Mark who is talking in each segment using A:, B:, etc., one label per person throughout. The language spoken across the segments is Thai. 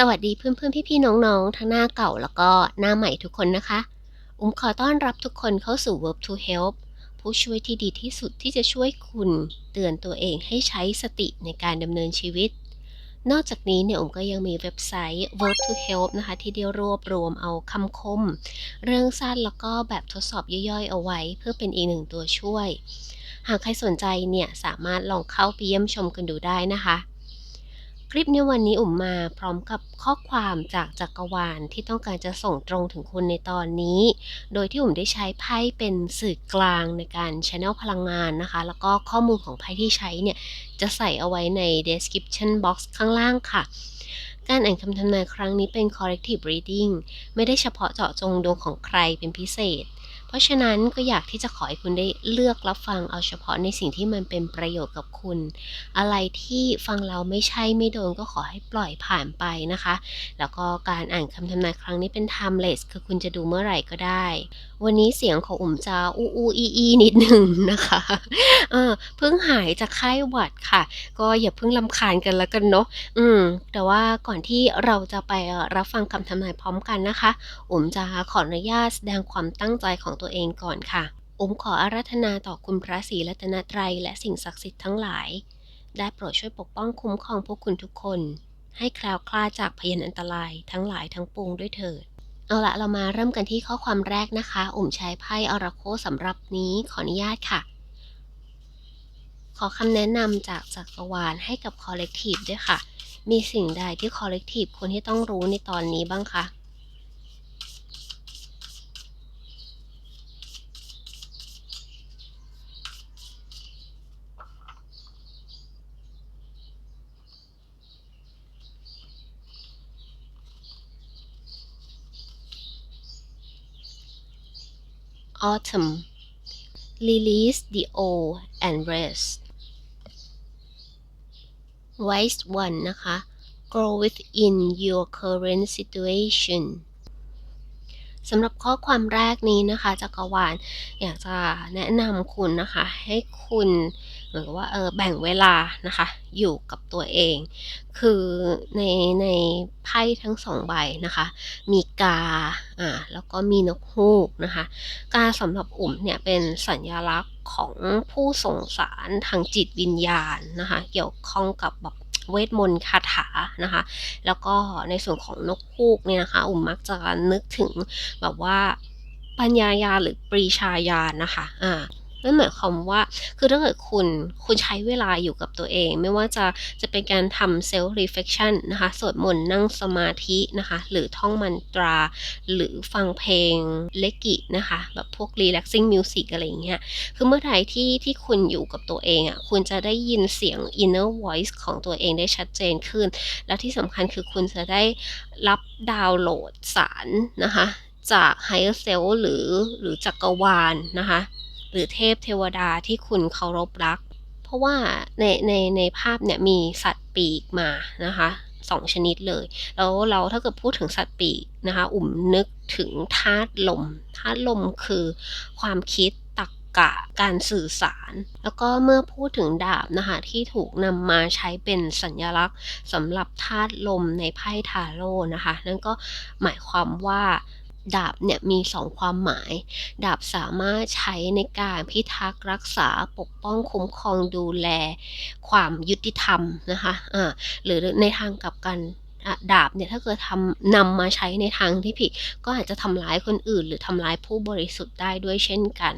A: สวัสดีเพื่อนๆพี่ๆน้องๆ ทั้งหน้าเก่าแล้วก็หน้าใหม่ทุกคนนะคะ อุ้มขอต้อนรับทุกคนเข้าสู่ Verb to Help ผู้ช่วยที่ดีที่สุดที่จะช่วยคุณเตือนตัวเองให้ใช้สติในการดำเนินชีวิต นอกจากนี้เนี่ยอุ้มก็ยังมีเว็บไซต์ Verb to Help นะคะ ที่ได้รวบรวมเอาคำคม เรื่องสั้นแล้วก็แบบทดสอบย่อยๆ เอาไว้ เพื่อเป็นอีกหนึ่งตัวช่วย หากใครสนใจเนี่ยสามารถลองเข้าไปเยี่ยมชมกันดูได้นะคะ คลิปในวันนี้อุ่มมาพร้อมกับข้อความจากจักรวาลที่ต้องการจะส่งตรงถึงคุณในตอนนี้ โดยที่อุ่มได้ใช้ไพ่เป็นสื่อกลางในการ channel พลังงานนะคะ แล้วก็ข้อมูลของไพ่ที่ใช้เนี่ย จะใส่เอาไว้ใน description box ข้างล่างค่ะ การอ่านคำทำนายครั้งนี้เป็น corrective reading ไม่ได้เฉพาะเจาะจงดวงของใครเป็นพิเศษ เพราะฉะนั้นก็อยากที่จะขอให้คุณได้เลือกรับฟังเอาเฉพาะในสิ่งที่มันเป็นประโยชน์กับคุณ อะไรที่ฟังเราไม่ใช่ไม่โดนก็ขอให้ปล่อยผ่านไปนะคะ แล้วก็การอ่านคำทำนายครั้งนี้เป็น timeless คือคุณจะดูเมื่อไหร่ก็ได้วันนี้เสียงของอุ่มจะอู้อู้อีอีนิดหนึ่งนะคะเออเพิ่งหายจากไข้หวัดค่ะ ก็อย่าเพิ่งลำคาญกันแล้วกันเนาะอืม แต่ว่าก่อนที่เราจะไปรับฟังคำทำนายพร้อมกันนะคะ อุ๋มจะขออนุญาตแสดงความตั้งใจของตัวเองก่อนค่ะอุ๋มขออาราธนาต่อคุณพระศรีรัตนตรัยและสิ่งศักดิ์สิทธิ์ทั้งหลาย ได้โปรดช่วยปกป้องคุ้มครองพวกคุณทุกคน ให้แคล้วคลาดจากพยันอันตรายทั้งหลายทั้งปวงด้วยเถิด เอาละเรามาเริ่มกันที่ข้อความแรกนะคะอุ่มใช้ไพ่อราโคสำหรับนี้ขออนุญาตค่ะ ขอคำแนะนำจากจักรวาลให้กับคอลเลกทีฟด้วยค่ะ มีสิ่งใดที่คอลเลกทีฟควรที่ต้องรู้ในตอนนี้บ้างคะ autumn release the old and rest wise one นะคะ grow within your current situation สำหรับข้อความแรกนี้นะคะจักรวาลอยากจะแนะนำคุณนะคะ ให้คุณ หมือนว่าเออแบ่งเวลานะคะ อยู่กับตัวเอง คือในในไพ่ทั้งสองใบนะคะ มีกาอ่าแล้วก็มีนกฮูกนะคะ กาสำหรับอุ่มเนี่ยเป็นสัญลักษณ์ของผู้ส่งสารทางจิตวิญญาณนะคะ เกี่ยวข้องกับแบบเวทมนต์คาถานะคะ แล้วก็ในส่วนของนกฮูกเนี่ยนะคะ อุ่มมักจะนึกถึงแบบว่าปัญญายาหรือปรีชาญาณนะคะ อ่า นั่นหมายความว่า คือถ้าเกิดคุณคุณใช้เวลาอยู่กับตัวเอง ไม่ว่าจะจะเป็นการทำ self reflection นะคะสวดมนต์นั่งสมาธินะคะ หรือท่องมันตรา หรือฟังเพลงเลกินะคะ แบบพวก relaxing music อะไรอย่างเงี้ยคือเมื่อไหร่ที่ที่คุณอยู่กับตัวเองอะ่ะคุณจะได้ยินเสียง inner voice ของตัวเองได้ชัดเจนขึ้น แล้วที่สำคัญคือคุณจะได้รับดาวน์โหลดสารนะคะ จาก higher self หรือหรือจักรวาลนะคะ รือเทพเทวดาที่คุณเคารพรัก เพราะว่าในในในภาพเนี่ยมีสัตว์ปีกมานะคะสองชนิดเลย แล้วเราถ้าเกิดพูดถึงสัตว์ปีกนะคะ อุ่มนึกถึงธาตุลมธาตุลมคือความคิดตักกะการสื่อสาร แล้วก็เมื่อพูดถึงดาบนะคะที่ถูกนำมาใช้เป็นสัญลักษณ์สำหรับธาตุลมในไพ่ทาโร่นะคะ นั่นก็หมายความว่า ดาบเนี่ยมีสองความหมาย ดาบสามารถใช้ในการพิทักษ์รักษาปกป้องคุ้มครองดูแล ความยุติธรรมนะคะอ่าหรือในทางกลับกันดาบเนี่ยถ้าเกิดทำนำมาใช้ในทางที่ผิด ก็อาจจะทำร้ายคนอื่น หรือทำร้ายผู้บริสุทธิ์ได้ด้วยเช่นกัน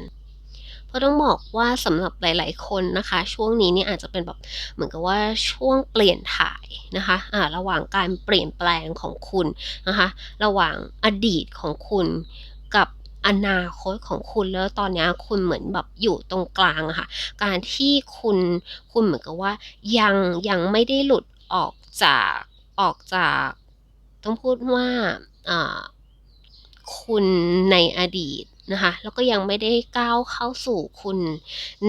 A: เพราะต้องบอกว่าสำหรับหลาย ๆ คนนะคะ ช่วงนี้เนี่ยอาจจะเป็นแบบเหมือนกับว่าช่วงเปลี่ยนถ่ายนะคะะระหว่างการเปลี่ยนแปลงของคุณนะคะ ระหว่างอดีตของคุณกับอนาคตของคุณแล้วตอนนี้คุณเหมือนแบบอยู่ตรงกลางอะค่ะ การที่คุณคุณเหมือนกับว่ายังยังไม่ได้หลุดออกจากออกจาก ต้องพูดว่าคุณในอดีต นะคะแล้วก็ยังไม่ได้ก้าวเข้าสู่คุณ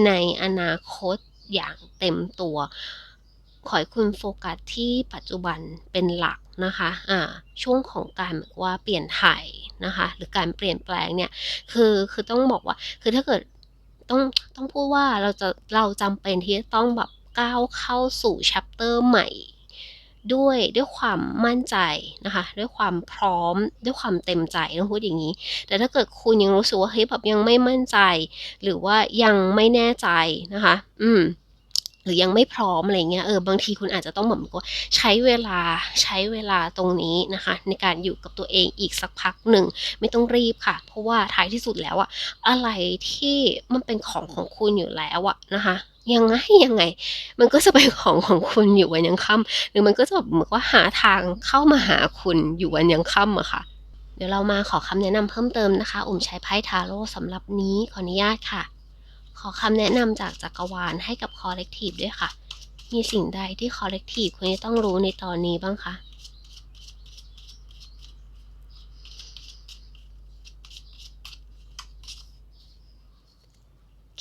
A: ในอนาคตอย่างเต็มตัว ขอให้คุณโฟกัสที่ปัจจุบันเป็นหลักนะคะอ่าช่วงของการว่าเปลี่ยนถ่ายนะคะหรือการเปลี่ยนแปลงเนี่ยคือคือต้องบอกว่าคือถ้าเกิดต้องต้องพูดว่าเราจะเราจำเป็นที่จะต้องแบบก้าวเข้าสู่ชัปเตอร์ใหม่ ด้วยด้วยความมั่นใจนะคะ ด้วยความพร้อม ด้วยความเต็มใจต้องพูดอย่างนี้ แต่ถ้าเกิดคุณยังรู้สึกว่าเฮ้ยแบบยังไม่มั่นใจ หรือว่ายังไม่แน่ใจนะคะ อืมหรือยังไม่พร้อมอะไรเงี้ย เออ บางทีคุณอาจจะต้องแบบว่าใช้เวลา ใช้เวลาตรงนี้นะคะ ในการอยู่กับตัวเองอีกสักพักหนึ่ง ไม่ต้องรีบค่ะ เพราะว่าท้ายที่สุดแล้วอะอะไรที่มันเป็นของของคุณอยู่แล้วอะนะคะ ยังไงยังไง มันก็จะเป็นของของคุณอยู่วันยังค่ำหรือมันก็จะแบบเหมือนว่าหาทางเข้ามาหาคุณอยู่วันยังค่ำอะค่ะ เดี๋ยวเรามาขอคำแนะนำเพิ่มเติมนะคะอุ่มใช้ไพ่ทาโร่สำหรับนี้ขออนุญาตค่ะ ขอคำแนะนำจากจักรวาลให้กับคอลเลกทีฟด้วยค่ะ มีสิ่งใดที่คอลเลกทีฟควรจะต้องรู้ในตอนนี้บ้างคะ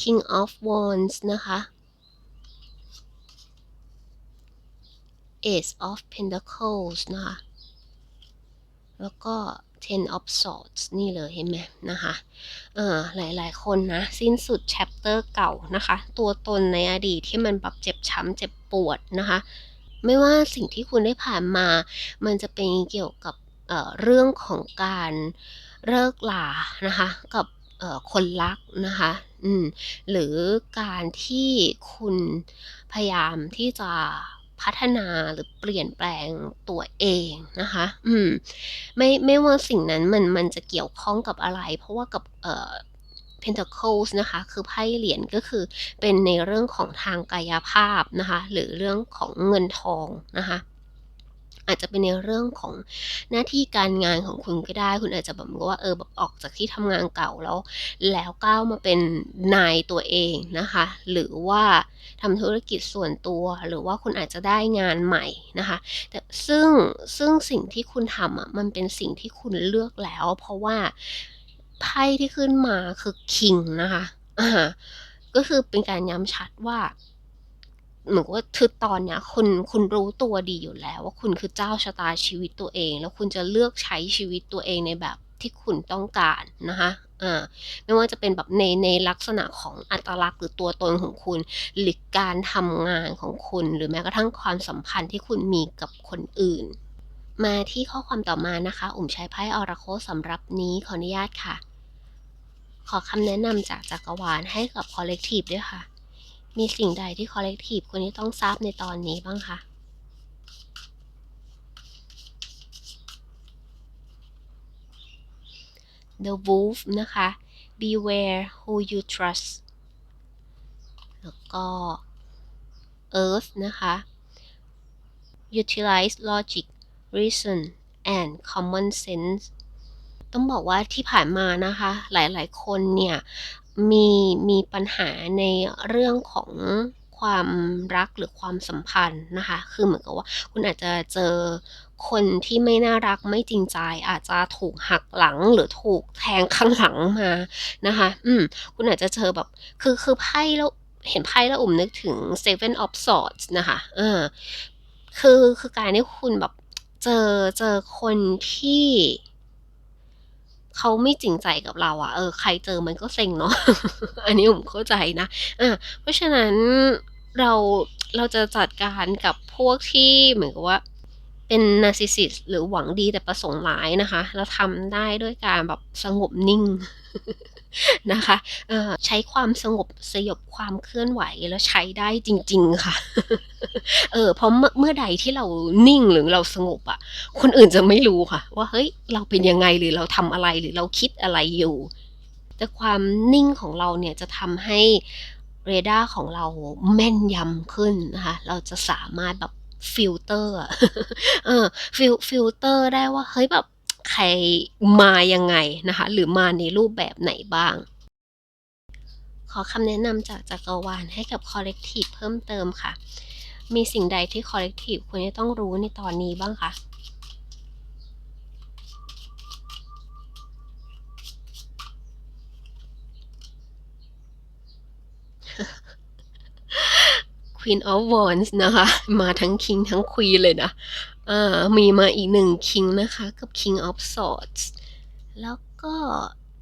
A: King of Wands นะคะ Ace of Pentacles นะคะ แล้วก็ Ten of Swords นี่เลยเห็นไหมนะคะเออหลายๆคนนะ สิ้นสุด chapter เก่านะคะ ตัวตนในอดีตที่มันแบบเจ็บช้ำเจ็บปวดนะคะ ไม่ว่าสิ่งที่คุณได้ผ่านมา มันจะเป็นเกี่ยวกับเเรื่องของการเลิกลานะคะ กับคนรักนะคะ อืมหรือการที่คุณพยายามที่จะพัฒนาหรือเปลี่ยนแปลงตัวเองนะคะ อืม ไม่ไม่ว่าสิ่งนั้นมันมันจะเกี่ยวข้องกับอะไร เพราะว่ากับเอ่อ Pentacles นะคะ คือไพ่เหรียญก็คือเป็นในเรื่องของทางกายภาพนะคะ หรือเรื่องของเงินทองนะคะ อาจจะเป็นในเรื่องของหน้าที่การงานของคุณก็ได้ คุณอาจจะแบบว่าเออแบบออกจากที่ทำงานเก่าแล้ว แล้วก้าวมาเป็นนายตัวเองนะคะ หรือว่าทำธุรกิจส่วนตัว หรือว่าคุณอาจจะได้งานใหม่นะคะ แต่ซึ่งซึ่งสิ่งที่คุณทำอะมันเป็นสิ่งที่คุณเลือกแล้ว เพราะว่าไพ่ที่ขึ้นมาคือคิงนะคะอ่าก็คือเป็นการย้ำชัดว่า หมือนว่าคือตอนเนี้ยคุณคุณรู้ตัวดีอยู่แล้วว่าคุณคือเจ้าชะตาชีวิตตัวเอง แล้วคุณจะเลือกใช้ชีวิตตัวเองในแบบที่คุณต้องการนะคะอ่าไม่ว่าจะเป็นแบบในในลักษณะของอัตลักษณ์หรือตัวตนของคุณ หรือการทำงานของคุณ หรือแม้กระทั่งความสัมพันธ์ที่คุณมีกับคนอื่น มาที่ข้อความต่อมานะคะ อุ่มใช้ไพ่ออราโคสำหรับนี้ขออนุญาตค่ะ ขอคำแนะนำจากจักรวาลให้กับคอลเลกทีฟด้วยค่ะ มีสิ่งใดที่คอลเลกทีฟควรที่ต้องทราบในตอนนี้บ้างคะ The Wolf นะคะ Beware who you trust แล้วก็ Earth นะคะ Utilize logic reason and common sense ต้องบอกว่าที่ผ่านมานะคะ หลายๆ คนเนี่ย มีมีปัญหาในเรื่องของความรักหรือความสัมพันธ์นะคะ คือเหมือนกับว่าคุณอาจจะเจอคนที่ไม่น่ารักไม่จริงใจ อาจจะถูกหักหลังหรือถูกแทงข้างหลังมานะคะ อืม คุณอาจจะเจอแบบ คือคือไพ่แล้วเห็นไพ่แล้วอุ่มนึกถึง Seven of Swords นะคะ เออ คือคือการที่คุณแบบเจอเจอคนที่ เขาไม่จริงใจกับเราอะเออใครเจอมันก็เซ็งเนาะอันนี้ผมเข้าใจนะอะเพราะฉะนั้นเราเราจะจัดการกับพวกที่เหมือนกับว่าเป็นนาร์ซิสซิสหรือหวังดีแต่ประสงค์ร้ายนะคะ เราทำได้ด้วยการแบบสงบนิ่ง นะคะใช้ความสงบสยบความเคลื่อนไหวแล้วใช้ได้จริง ๆ ค่ะ เออเพราะเมื่อใดที่เรานิ่งหรือเราสงบอะคนอื่นจะไม่รู้ค่ะ ว่าเฮ้ย เราเป็นยังไงหรือเราทำอะไรหรือเราคิดอะไรอยู่ แต่ความนิ่งของเราเนี่ยจะทำให้เรดาร์ของเราแม่นยำขึ้นนะคะ เราจะสามารถแบบฟิลเตอร์เออฟิลฟิลเตอร์ได้ว่าเฮ้ยแบบ ใครมายังไงนะคะ หรือมาในรูปแบบไหนบ้าง ขอคำแนะนำจากจักรวาลให้กับคอลเลกทีฟเพิ่มเติมค่ะ มีสิ่งใดที่คอลเลกทีฟควรจะต้องรู้ในตอนนี้บ้างคะ Queen of Wands นะคะ มาทั้ง King ทั้ง Queen เลยนะ มีมาอีกหนึ่ง King นะคะ กับ King of Swords แล้วก็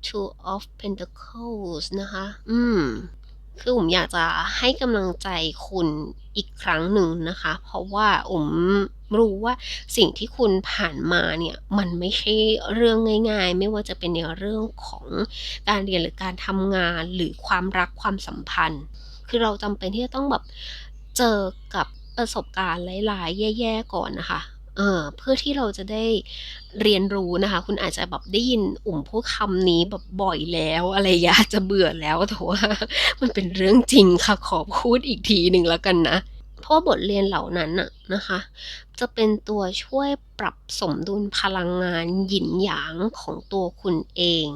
A: Two of Pentacles นะคะ อืม คือผมอยากจะให้กำลังใจคุณอีกครั้งหนึ่งนะคะ เพราะว่าอุ๋มรู้ว่าสิ่งที่คุณผ่านมาเนี่ย มันไม่ใช่เรื่องง่าย ๆ ไม่ว่าจะเป็นในเรื่องของการเรียนหรือการทำงานหรือความรักความสัมพันธ์ คือเราจำเป็นที่จะต้องแบบเจอกับประสบการณ์หลายๆ แย่ๆ ก่อนนะคะ เออเพื่อที่เราจะได้เรียนรู้นะคะ คุณอาจจะแบบได้ยินอุ่มพูดคำนี้แบบบ่อยแล้วอะไรอยาจะเบื่อแล้วแต่ว่ามันเป็นเรื่องจริงค่ะขอพูดอีกทีหนึ่งแล้วกันนะ เพราะบทเรียนเหล่านั้นน่ะนะคะ จะเป็นตัวช่วยปรับสมดุลพลังงานหยินหยางของตัวคุณเอง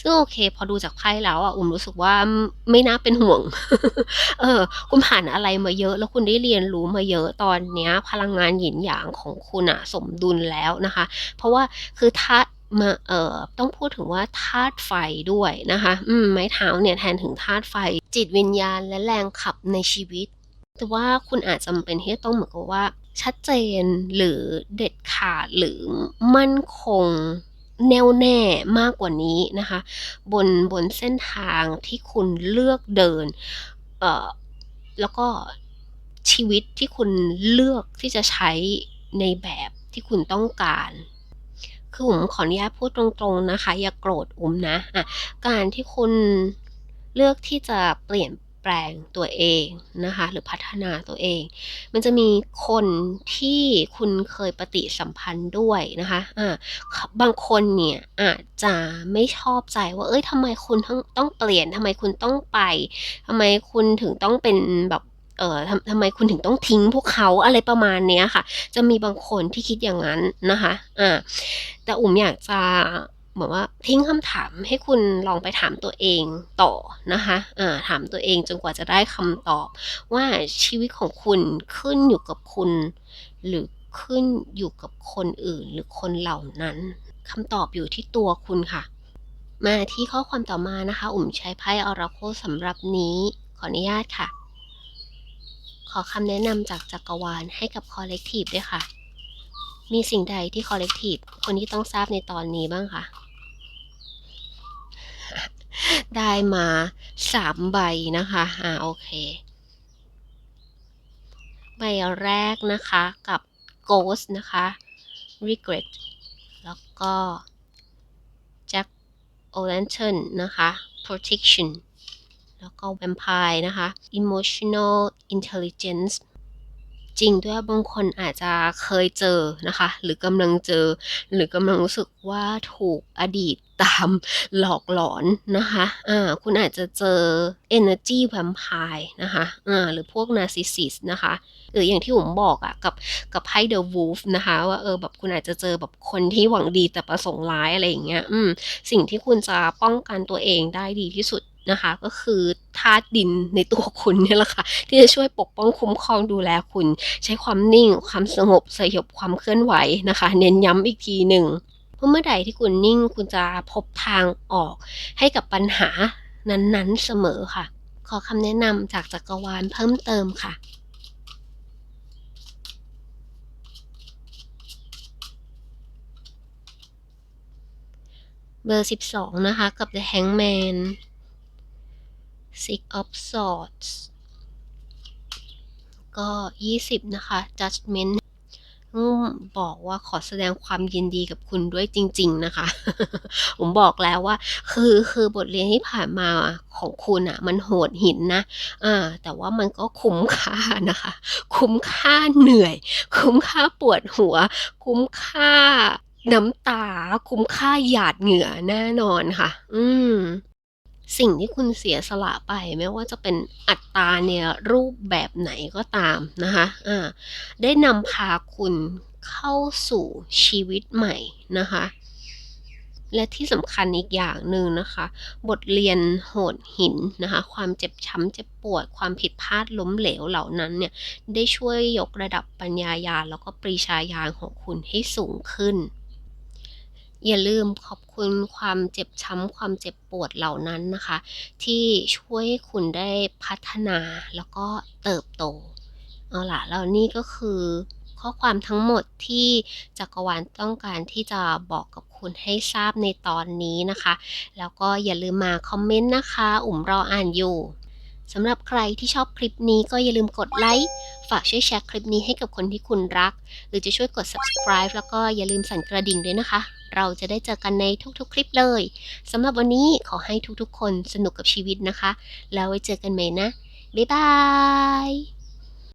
A: ซึ่งโอเค พอดูจากไพ่แล้วอะ อุ่มรู้สึกว่าไม่น่าเป็นห่วง เออ คุณผ่านอะไรมาเยอะ แล้วคุณได้เรียนรู้มาเยอะตอนเนี้ย พลังงานหยินหยางของคุณอะ สมดุลแล้วนะคะ เพราะว่าคือธาตุมาเอ่อต้องพูดถึงว่าธาตุไฟด้วยนะคะ อืมไม้เท้าเนี่ยแทนถึงธาตุไฟ จิตวิญญาณและแรงขับในชีวิต แต่ว่าคุณอาจจำเป็นที่จะต้องเหมือนกับว่า ชัดเจนหรือเด็ดขาดหรือมั่นคงแน่วแน่มากกว่านี้นะคะ บนบนเส้นทางที่คุณเลือกเดินเอ่อแล้วก็ชีวิตที่คุณเลือกที่จะใช้ในแบบที่คุณต้องการคือผมขออนุญาตพูดตรงๆนะคะ อย่าโกรธอุ้มนะอะการที่คุณเลือกที่จะเปลี่ยน ลงตัวเองนะคะ หรือพัฒนาตัวเอง มันจะมีคนที่คุณเคยปฏิสัมพันธ์ด้วยนะคะอ่าบางคนเนี่ยอาจจะไม่ชอบใจว่า เอ้ยทำไมคุณต้องต้องเปลี่ยนทำไมคุณต้องไปทำไมคุณถึงต้องเป็นแบบเอ่อทำทำไมคุณถึงต้องทิ้งพวกเขาอะไรประมาณเนี้ยค่ะ จะมีบางคนที่คิดอย่างนั้นนะคะ อ่า แต่อุ่มอยากจะ เหมือนว่าทิ้งคำถามให้คุณลองไปถามตัวเองต่อนะคะอ่าถามตัวเองจนกว่าจะได้คำตอบ ว่าชีวิตของคุณขึ้นอยู่กับคุณ หรือขึ้นอยู่กับคนอื่นหรือคนเหล่านั้นคำตอบอยู่ที่ตัวคุณค่ะ มาที่ข้อความต่อมานะคะ อุ่มใช้ไพ่ออราโคสำหรับนี้ขออนุญาตค่ะ ขอคำแนะนำจากจักรวาลให้กับคอลเลกทีฟด้วยค่ะมีสิ่งใดที่คอลเลกทีฟคนที่ต้องทราบในตอนนี้บ้างคะ ได้มาสามใบนะคะ อ่าโอเค ใบแรกนะคะกับ Ghost นะคะ Regret แล้วก็ Jack o' Lantern นะคะ Protection แล้วก็ Vampire นะคะ Emotional Intelligence จริงด้วยบางคนอาจจะเคยเจอนะคะ หรือกำลังเจอ หรือกำลังรู้สึกว่าถูกอดีตตามหลอกหลอนนะคะอ่าคุณอาจจะเจอ energy vampire นะคะอ่าหรือพวก narcissist นะคะหรืออย่างที่ผมบอกอะกับกับไพ่ the wolf นะคะ ว่าเออแบบคุณอาจจะเจอแบบคนที่หวังดีแต่ประสงค์ร้ายอะไรอย่างเงี้ยอืมสิ่งที่คุณจะป้องกันตัวเองได้ดีที่สุด นะคะ ก็คือธาตุดินในตัวคุณเนี่ยแหละค่ะ ที่จะช่วยปกป้องคุ้มครองดูแลคุณ ใช้ความนิ่ง ความสงบสยบความเคลื่อนไหวนะคะ เน้นย้ำอีกทีหนึ่งเพราะเมื่อใดที่คุณนิ่งคุณจะพบทางออก ให้กับปัญหานั้นๆเสมอค่ะ ขอคำแนะนำจากจักรวาลเพิ่มเติมค่ะเบอร์ 12 นะคะ กับ The Hangman Six of Swords ก็ 20 นะคะ Judgment บอกว่าขอแสดงความยินดีกับคุณด้วยจริง ๆ นะคะ ผมบอกแล้วว่า คือคือบทเรียนที่ผ่านมาของคุณอะมันโหดหินนะอ่าแต่ว่ามันก็คุ้มค่านะคะ คุ้มค่าเหนื่อย คุ้มค่าปวดหัว คุ้มค่าน้ำตา คุ้มค่าหยาดเหงื่อแน่นอนค่ะ อืม สิ่งที่คุณเสียสละไป ไม่ว่าจะเป็นอัตราเนี่ยรูปแบบไหนก็ตามนะคะอ่าได้นำพาคุณเข้าสู่ชีวิตใหม่นะคะ และที่สำคัญอีกอย่างหนึ่งนะคะ บทเรียนโหดหินนะคะ ความเจ็บช้ำเจ็บปวด ความผิดพลาดล้มเหลวเหล่านั้นเนี่ย ได้ช่วยยกระดับปัญญายาณแล้วก็ปรีชาญาณของคุณให้สูงขึ้น อย่าลืมขอบคุณความเจ็บช้ำความเจ็บปวดเหล่านั้นนะคะ ที่ช่วยคุณได้พัฒนาแล้วก็เติบโต เอาล่ะแล้วนี่ก็คือข้อความทั้งหมดที่จักรวาลต้องการที่จะบอกกับคุณให้ทราบในตอนนี้นะคะ แล้วก็อย่าลืมมาคอมเมนต์นะคะ อุ่มรออ่านอยู่สำหรับใครที่ชอบคลิปนี้ก็อย่าลืมกดไลค์ ฝากช่วยแชร์คลิปนี้ให้กับคนที่คุณรัก หรือจะช่วยกด subscribe แล้วก็อย่าลืมสั่นกระดิ่งด้วยนะคะ เราจะได้เจอกันในทุกๆ คลิปเลยสำหรับวันนี้ขอให้ทุกๆ คนสนุกกับชีวิตนะคะ แล้วไว้เจอกันใหม่นะ บ๊ายบาย